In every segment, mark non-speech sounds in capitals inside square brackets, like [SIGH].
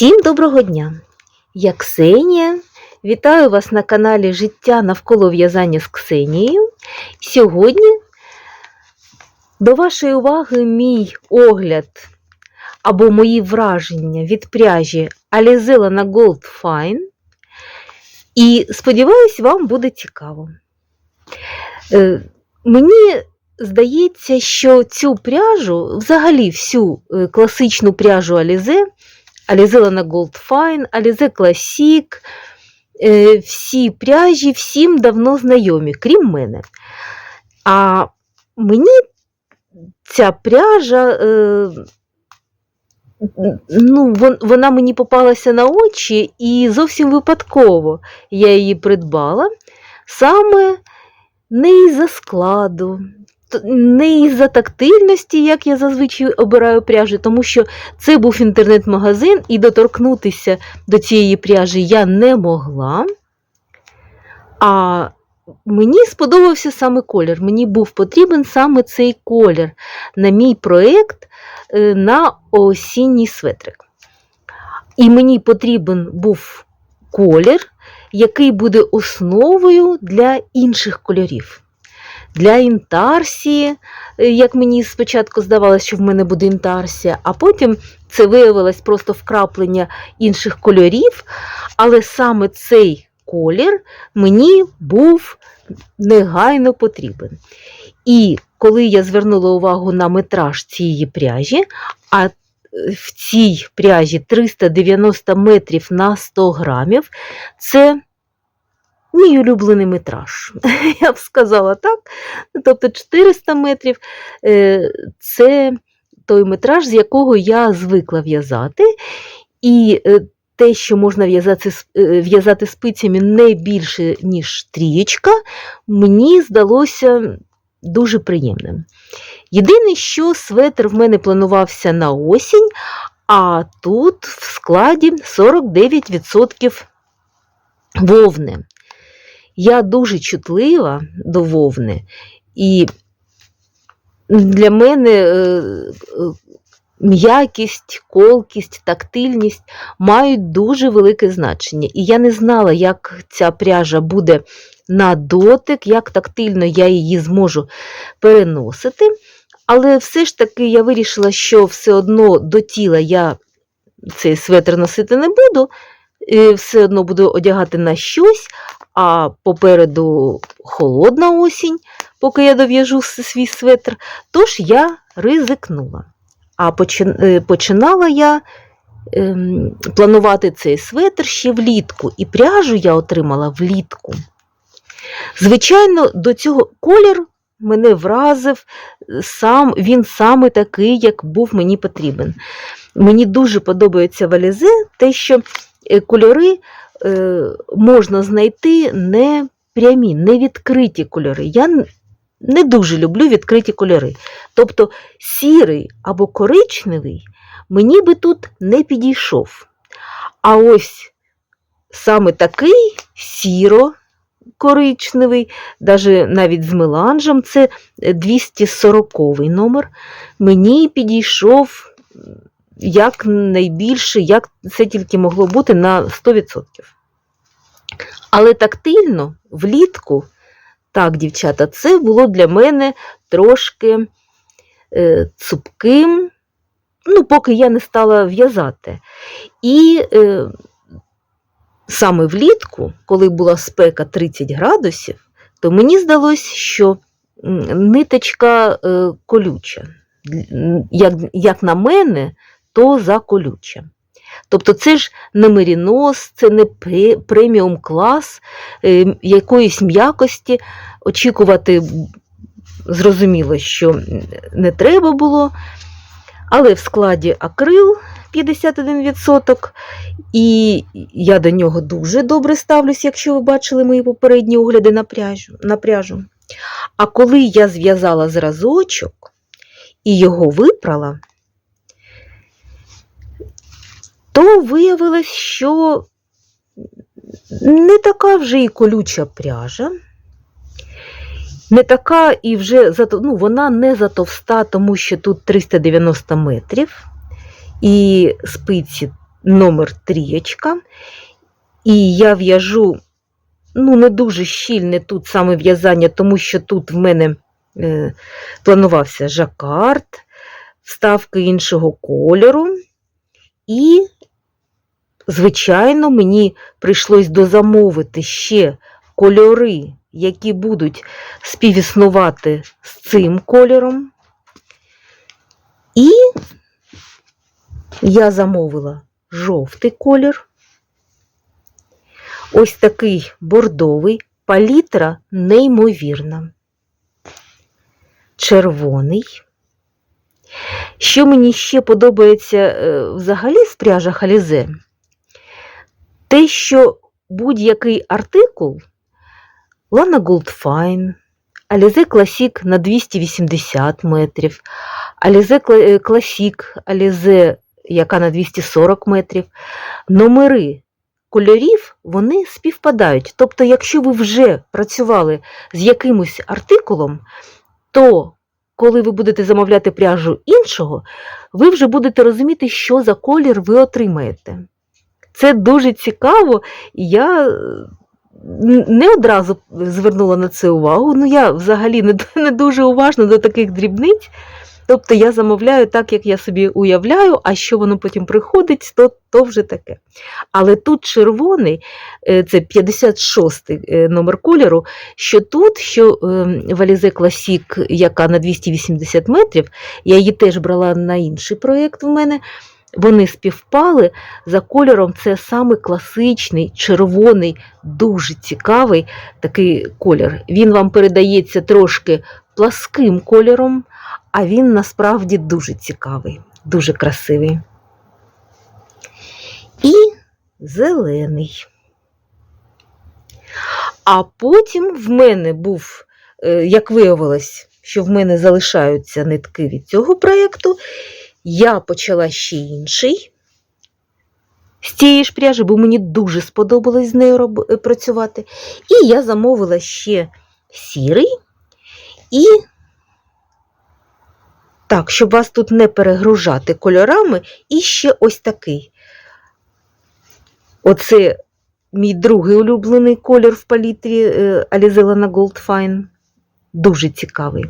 Всім доброго дня! Я Ксенія. Вітаю вас на каналі Життя навколо в'язання з Ксенією. Сьогодні до вашої уваги мій огляд або мої враження від пряжі Alizella на Gold Fine. І сподіваюсь, вам буде цікаво. Е, Мені здається, що цю пряжу, взагалі всю е, класичну пряжу Alize, Alize на Gold Fine, Alize Classic, е, всі пряжі всім давно знайомі, крім мене. А мені ця пряжа, е, ну, вона мені попалася на очі, і зовсім випадково я її придбала саме не із-за складу, т- не із-за тактильності, як я зазвичай обираю пряжі, тому що це був інтернет-магазин, і доторкнутися до цієї пряжі я не могла. А мені сподобався саме колір. Мені був потрібен саме цей колір на мій проєкт е, на осінній светрик. І мені потрібен був колір, який буде основою для інших кольорів. Для інтарсії, е, як мені спочатку здавалося, що в мене буде інтарсія, а потім це виявилось просто вкраплення інших кольорів, але саме цей колір мені був негайно потрібен. І коли я звернула увагу на метраж цієї пряжі, а е, в цій пряжі 390 метрів на 100 грамів, це мій улюблений метраж. [LAUGHS] Я б сказала так. Тобто 400 метрів е, це той метраж, з якого я звикла в'язати. І е, те, що можна в'язати, е, в'язати спицями не більше, ніж трієчка, мені здалося дуже приємним. Єдине, що светр в мене планувався на осінь, а тут в складі 49% вовни. Я дуже чутлива до вовни, і для мене е, е, м'якість, колкість, тактильність мають дуже велике значення. І я не знала, як ця пряжа буде на дотик, як тактильно я її зможу переносити. Але все ж таки я вирішила, що все одно до тіла я цей светр носити не буду, все одно буду одягати на щось, а попереду холодна осінь, поки я дов'яжу свій светр. Тож я ризикнула. А е, починала я ем, планувати цей светр ще влітку, і пряжу я отримала влітку. Звичайно, до цього колір мене вразив, сам, він саме такий, як був мені потрібен. Мені дуже подобається в те, що е, кольори можна знайти не прямі, не відкриті кольори. Я не дуже люблю відкриті кольори. Тобто сірий або коричневий мені би тут не підійшов. А ось саме такий сіро коричневий, даже навіть з меланжем, це 240 номер, мені підійшов як найбільше, як це тільки могло бути на 100%. Але тактильно, влітку, так, дівчата, це було для мене трошки е, цупким, ну, поки я не стала в'язати. І е, саме влітку, коли була спека 30 градусів, то мені здалося, що ниточка е, колюча. Як, як на мене, то заколюча. Тобто це ж не мерінос, це не преміум клас е, якоїсь м'якості. Очікувати зрозуміло, що не треба було. Але в складі акрил 51%, і я до нього дуже добре ставлюсь, якщо ви бачили мої попередні огляди на пряжу. На пряжу. А коли я зв'язала зразочок і його випрала, то виявилось, що не така вже і колюча пряжа, не така і вже ну, вона не затовста, тому що тут 390 метрів, і спиці номер трієчка. І я в'яжу ну, не дуже щільне тут саме в'язання, тому що тут в мене е, планувався жакард, вставки іншого кольору. І, звичайно, мені прийшлось дозамовити ще кольори, які будуть співіснувати з цим кольором. І я замовила жовтий колір. Ось такий бордовий, палітра неймовірна. Червоний. Що мені ще подобається е, взагалі з пряжа Халізе, те, що будь-який артикул Gold Fine, Alize Classic на 280 метрів, Alize Cla- Classic, Alize, яка на 240 метрів, номери кольорів вони співпадають. Тобто, якщо ви вже працювали з якимось артикулом, то коли ви будете замовляти пряжу іншого, ви вже будете розуміти, що за колір ви отримаєте. Це дуже цікаво, я е, не одразу звернула на це увагу. Ну, я взагалі не, не дуже уважна до таких дрібниць. Тобто я замовляю так, як я собі уявляю, а що воно потім приходить, то, то вже таке. Але тут червоний, е, це 56 й номер кольору, що тут, що ем, в Alize Classic, яка на 280 метрів, я її теж брала на інший проєкт в мене. Вони співпали за кольором. Це саме класичний, червоний, дуже цікавий такий колір. Він вам передається трошки пласким кольором, а він насправді дуже цікавий, дуже красивий. І зелений. А потім в мене був, е, як виявилось, що в мене залишаються нитки від цього проєкту, я почала ще інший з цієї ж пряжі, бо мені дуже сподобалось з нею е, працювати. І я замовила ще сірий. І так, щоб вас тут не перегружати кольорами, і ще ось такий. Оце мій другий улюблений колір в палітрі е, Alize Gold Fine. Дуже цікавий.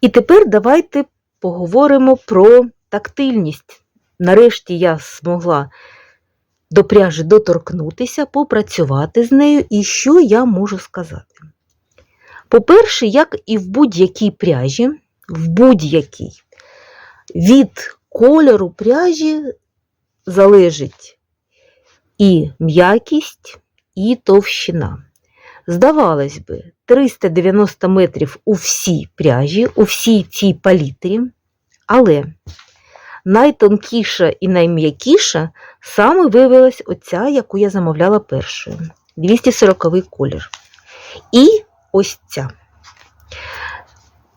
І тепер давайте поговоримо про тактильність. Нарешті я змогла до пряжі доторкнутися, попрацювати з нею, і що я можу сказати? По-перше, як і в будь-якій пряжі, в будь-якій, від кольору пряжі залежить і м'якість, і товщина. Здавалось би, 390 метрів у всій пряжі, у всій цій палітрі, але найтонкіша і найм'якіша саме виявилась оця, яку я замовляла першою. 240 колір. І ось ця.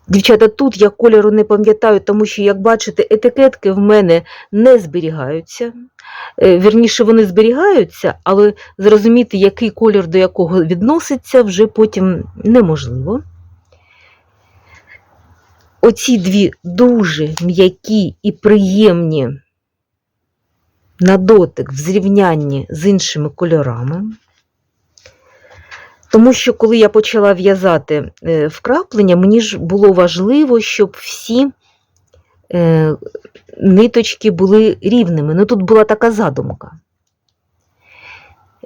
Дівчата, тут я кольору не пам'ятаю, тому що, як бачите, етикетки в мене не зберігаються. Е, Вірніше, вони зберігаються, але зрозуміти, який колір до якого відноситься, вже потім неможливо. Оці дві дуже м'які і приємні на дотик в зрівнянні з іншими кольорами. Тому що, коли я почала в'язати е, вкраплення, мені ж було важливо, щоб всі е, ниточки були рівними. Ну, тут була така задумка.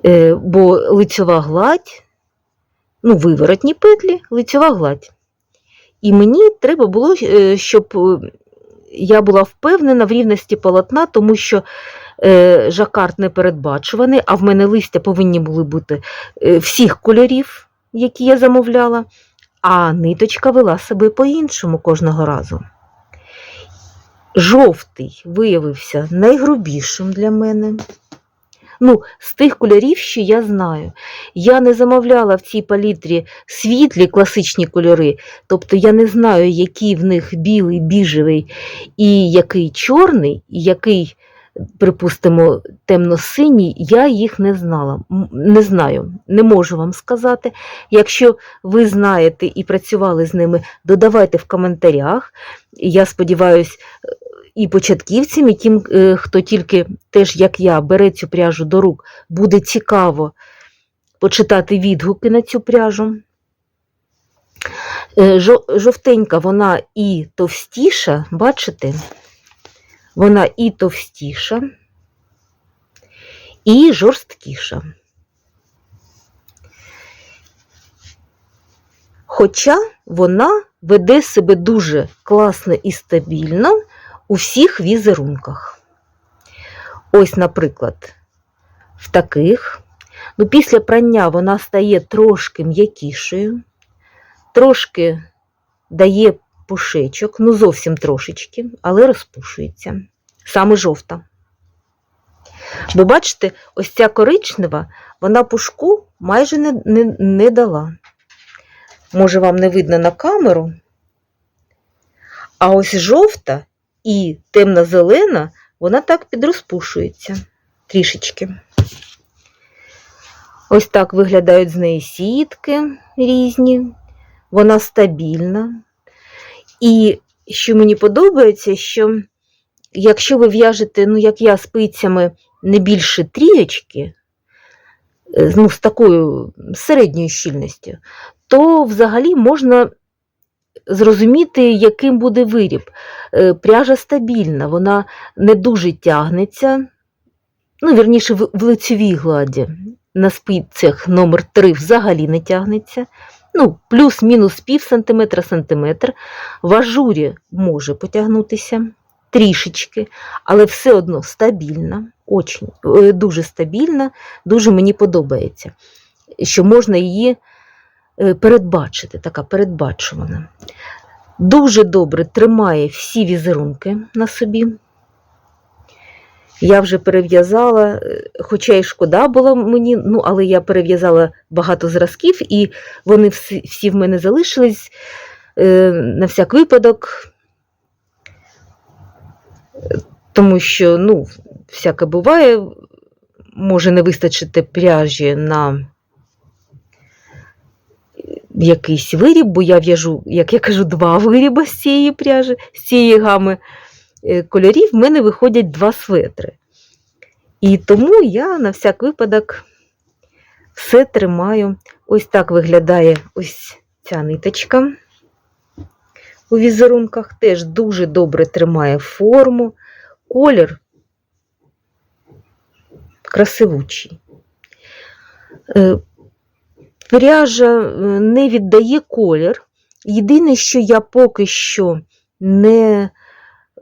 Е, бо лицьова гладь, ну, виворотні петлі, лицьова гладь. І мені треба було, е, щоб е, я була впевнена в рівності полотна, тому що е, жакард не передбачуваний, а в мене листя повинні були бути всіх кольорів, які я замовляла, а ниточка вела себе по-іншому кожного разу. Жовтий виявився найгрубішим для мене. Ну, з тих кольорів, що я знаю. Я не замовляла в цій палітрі світлі класичні кольори, тобто я не знаю, який в них білий, біжевий і який чорний, і який, припустимо, темно-синій, я їх не знала. Не знаю, не можу вам сказати. Якщо ви знаєте і працювали з ними, додавайте в коментарях. Я сподіваюся, і початківцям, і тим, е, хто тільки теж, як я, бере цю пряжу до рук, буде цікаво почитати відгуки на цю пряжу. Е, Жовтенька вона і товстіша, бачите? Вона і товстіша, і жорсткіша. Хоча вона веде себе дуже класно і стабільно у всіх візерунках. Ось, наприклад, в таких. Ну, після прання вона стає трошки м'якішою, трошки дає пушечок, ну зовсім трошечки, але розпушується. Саме жовта. Бо бачите, ось ця коричнева, вона пушку майже не, не, не дала. Може, вам не видно на камеру. А ось жовта і темно-зелена, вона так підрозпушується трішечки. Ось так виглядають з неї сітки різні. Вона стабільна. І що мені подобається, що якщо ви в'яжете, ну, як я, спицями не більше трієчки, е, ну, з такою середньою щільністю, то взагалі можна зрозуміти, яким буде виріб. Е, Пряжа стабільна, вона не дуже тягнеться, ну, вірніше, в лицевій гладі. На спицях номер 3 взагалі не тягнеться. Ну, плюс-мінус пів сантиметра, сантиметр. В ажурі може потягнутися трішечки, але все одно стабільна, очень, е, дуже стабільна, дуже мені подобається, що можна її передбачити, така передбачувана. Дуже добре тримає всі візерунки на собі. Я вже перев'язала, е, хоча й шкода була мені, ну, але я перев'язала багато зразків, і вони всі, всі в мене залишились е, на всяк випадок, Е, тому що, ну, всяке буває, може не вистачити пряжі на якийсь виріб, бо я в'яжу, як я кажу, два [LAUGHS] виріби з цієї пряжі, з цієї гами е, кольорів, в мене виходять два светри. І тому я на всяк випадок все тримаю. Ось так виглядає ось ця ниточка у візерунках. Теж дуже добре тримає форму. Колір красивучий. Пряжа е, не віддає колір. Єдине, що я поки що не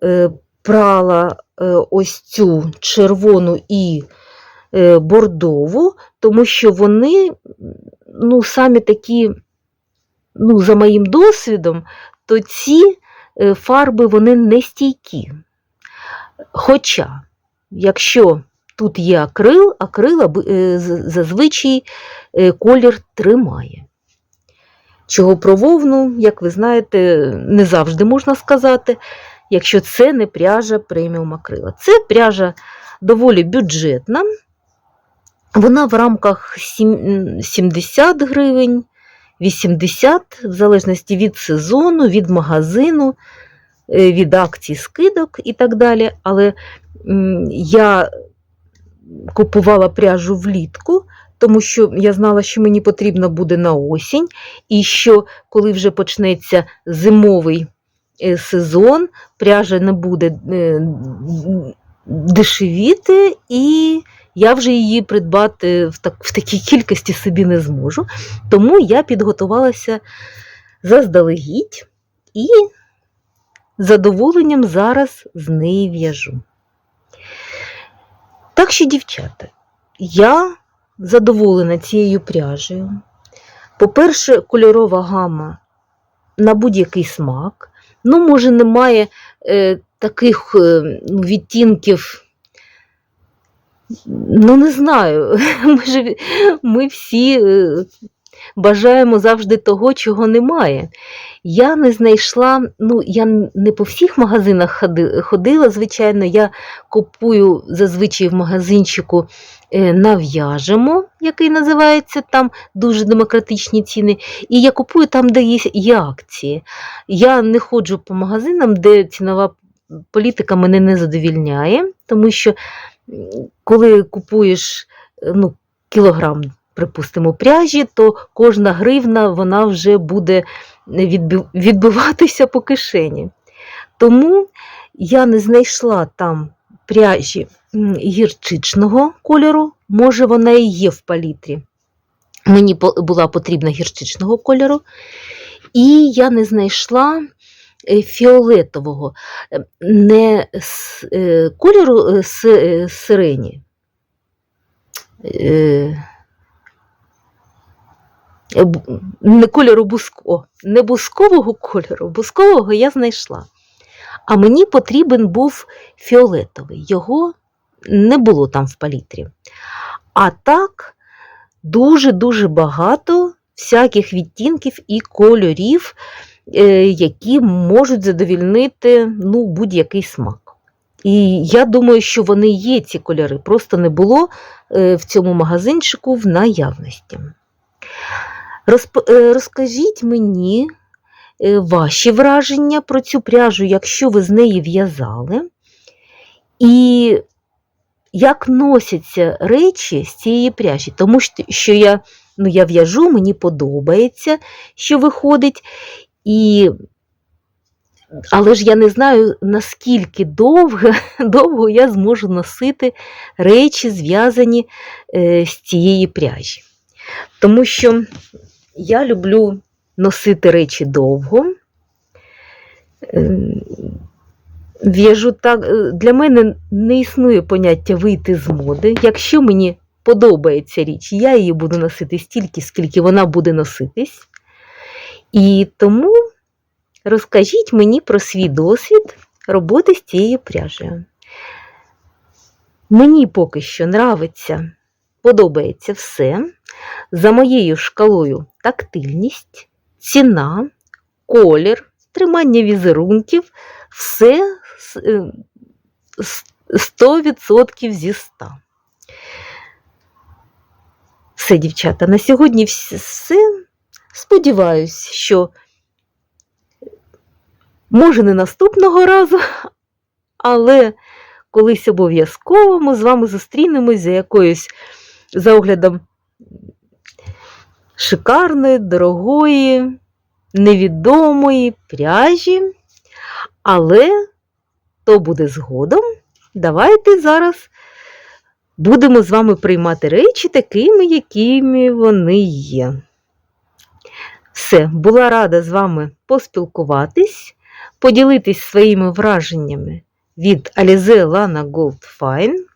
е, прала е, ось цю червону і бордову, тому що вони ну, самі такі, ну, за моїм досвідом, то ці фарби вони не стійкі. Хоча, якщо тут є акрил, акрил аби- е, зазвичай е, колір тримає. Чого про вовну, як ви знаєте, не завжди можна сказати, якщо це не пряжа преміум акрила. Це пряжа доволі бюджетна. Вона в рамках 70 гривень, 80, в залежності від сезону, від магазину, е, від акцій скидок і так далі. Але я купувала пряжу влітку, тому що я знала, що мені потрібно буде на осінь, і що коли вже почнеться зимовий е, сезон, пряжа не буде е, дешевіти, і я вже її придбати в, так, в такій кількості собі не зможу. Тому я підготувалася заздалегідь і задоволенням зараз з неї в'яжу. Так що, дівчата, я задоволена цією пряжею. По-перше, кольорова гама на будь-який смак. Ну, може, немає е, таких е, відтінків. Ну, не знаю. [LAUGHS] Ми, ж, ми всі е, бажаємо завжди того, чого немає. Я не знайшла, ну, я не по всіх магазинах ходила, звичайно, я купую зазвичай в магазинчику е, нав'яжемо, який називається там дуже демократичні ціни. І я купую там, де є, акції. Я не ходжу по магазинам, де цінова політика мене не задовільняє, тому що коли купуєш е, ну, кілограм, припустимо, пряжі, то кожна гривна вона вже буде відбиватися по кишені. Тому я не знайшла там пряжі гірчичного кольору, може, вона і є в палітрі. Мені була потрібна гірчичного кольору, і я не знайшла е, фіолетового, е, не с- е, кольору сирені. Не кольору буско, не бускового кольору, бускового я знайшла. А мені потрібен був фіолетовий. Його не було там в палітрі. А так, дуже-дуже багато всяких відтінків і кольорів, е, які можуть задовільнити ну, будь-який смак. І я думаю, що вони є, ці кольори, просто не було е, в цьому магазинчику в наявності. Розп- е, Розкажіть мені е, ваші враження про цю пряжу, якщо ви з неї в'язали, і як носяться речі з цієї пряжі, тому що- я, ну, я в'яжу, мені подобається, що виходить, і... але ж я не знаю, наскільки довго, [LAUGHS] довго я зможу носити речі, зв'язані е, з цієї пряжі. Тому що я люблю носити речі довго. Ем, В'яжу так, е, для мене не існує поняття вийти з моди. Якщо мені подобається річ, я її буду носити стільки, скільки вона буде носитись. І тому розкажіть мені про свій досвід роботи з цією пряжею. Мені поки що нравиться, подобається все. За моєю шкалою тактильність, ціна, колір, тримання візерунків, все с- е, с- 100% зі 100. Все, дівчата, на сьогодні все. Сподіваюсь, що може не наступного разу, але колись обов'язково ми з вами зустрінемось за якоюсь за оглядом шикарної, дорогої, невідомої пряжі. Але то буде згодом. Давайте зараз будемо з вами приймати речі такими, якими вони є. Все, була рада з вами поспілкуватись, поділитись своїми враженнями від Alize Lana Gold Fine.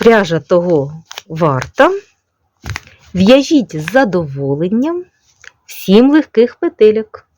Пряжа того варта. В'яжіть з задоволенням. Всім легких петельок!